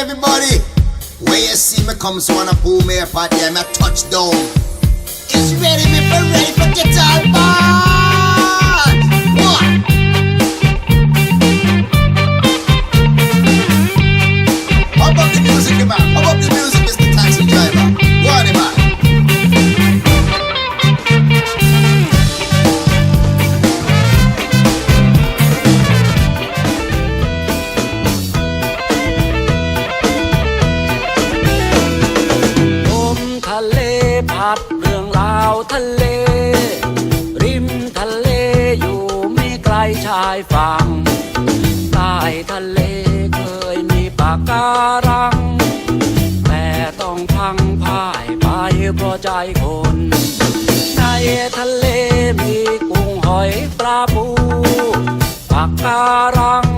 everybody. Where you see me come, so wanna pull me up at them, I touch ใจคน ในทะเลมีกุ้งหอยปลาปูปากการัง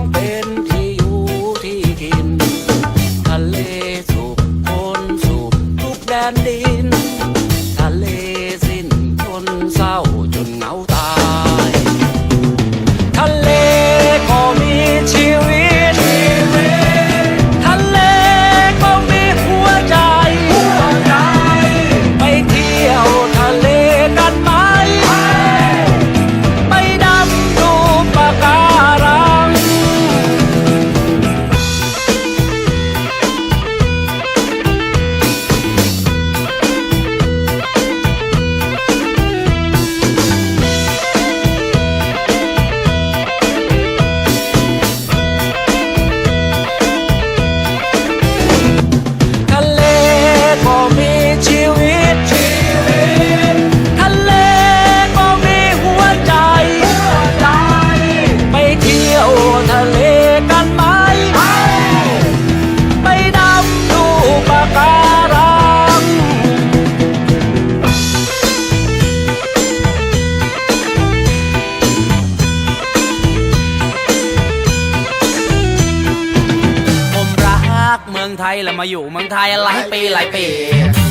มืองไทยแล้วมาอยู่เมืองไทยหลายปีหลายปี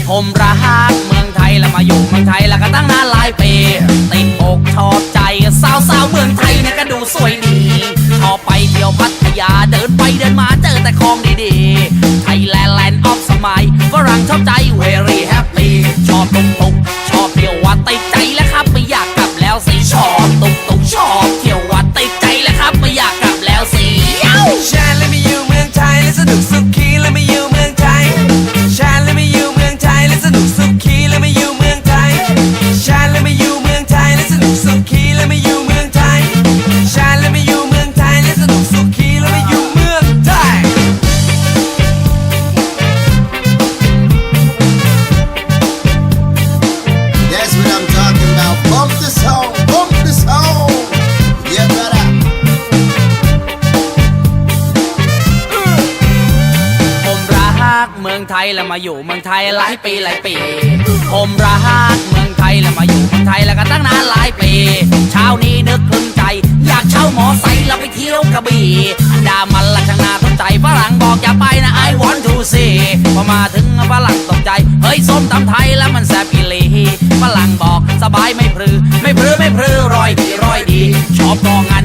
ผมรักเมืองไทยแล้วมาอยู่เมืองไทยแล้วก็ตั้งนานหลายปี ติดอกชอบใจสาวสาวๆเมืองไทยเนี่ยก็ดูสวยดีชอบไปเที่ยวพัทยาเดินไปเดินมาเจอแต่ของดีๆ ไทยแลนด์แลนด์ออฟสมัยฝรั่งชอบใจ very happy ชอบตุกตุ ยแล้วมาอยู่เมืองไทยหลายปีหลายปี ผมรักเมืองไทยแล้วมาอยู่เมืองไทยแล้วก็ตั้งนานหลายปี เช้านี้นึกขึ้นใจ อยากเช่าหมอไซค์แล้วไปเที่ยวกระบี่ดามันละช่างนาสนใจฝรั่งบอกอย่าไปนะ I want to see พอมาถึงฝรั่งตกใจ เฮ้ยส้มตำไทยแล้วมันแซ่บอีลีฝรั่งบอกสบายไม่พรือ ไม่พรือไม่พรือรอยดีรอยดี ชอบกองอัน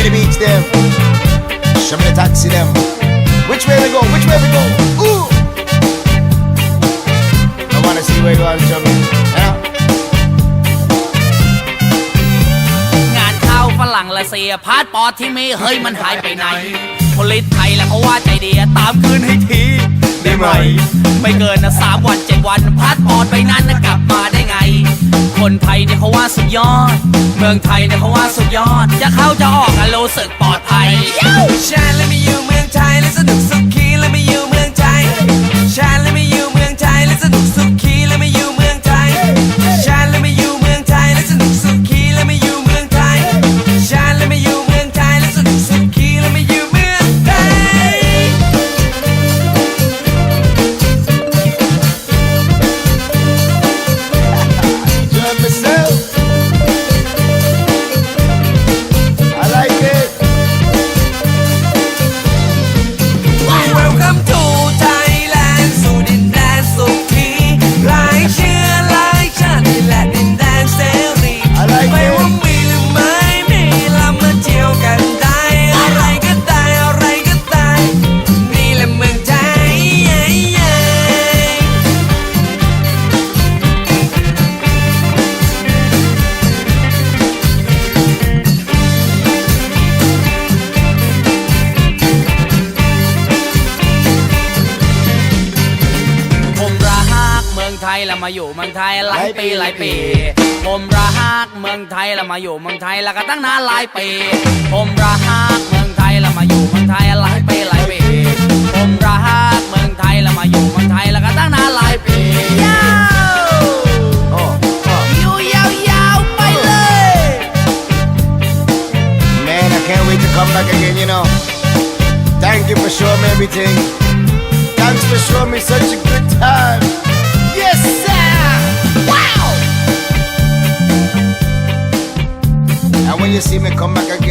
Where the beach them? Show me the taxi them. Which way we go? Which way we go? Ooh! I wanna see where you are, Jummy. Yeah. งานเข้าฝรั่งละเสียพาสปอร์ตที่มีเฮ้ยมันหายไปไหนพลิตไทยแล้วเขาว่าใจเดียตามคืนให้ที ได้ไหม ไม่เกินนะสามวันเจ็ดวันพาสปอร์ตไปนั้นนะกลับมาได้ คนไทยเนี่ยเขาว่าสุดยอด เมืองไทยเนี่ยเขาว่าสุดยอด จะเข้าจะออกอะรู้สึกปลอดภัยชาและไม่อยู่เมืองไทยและสนุกสุขี แล้วมาอยู่เมืองไทยหลายปีหลายปี ผมรักเมืองไทยแล้วมาอยู่เมืองไทยแล้วก็ตั้งนานหลายปี ผมรักเมืองไทยแล้วมาอยู่เมืองไทยหลายปีหลายปี ผมรักเมืองไทยแล้วมาอยู่เมืองไทยแล้วก็ตั้งนานหลายปียาวอยู่ยาวๆไปเลย Man, I can't wait to come back again, you know. Thank you for showing me everything. Thanks for showing me such a you see me come back again.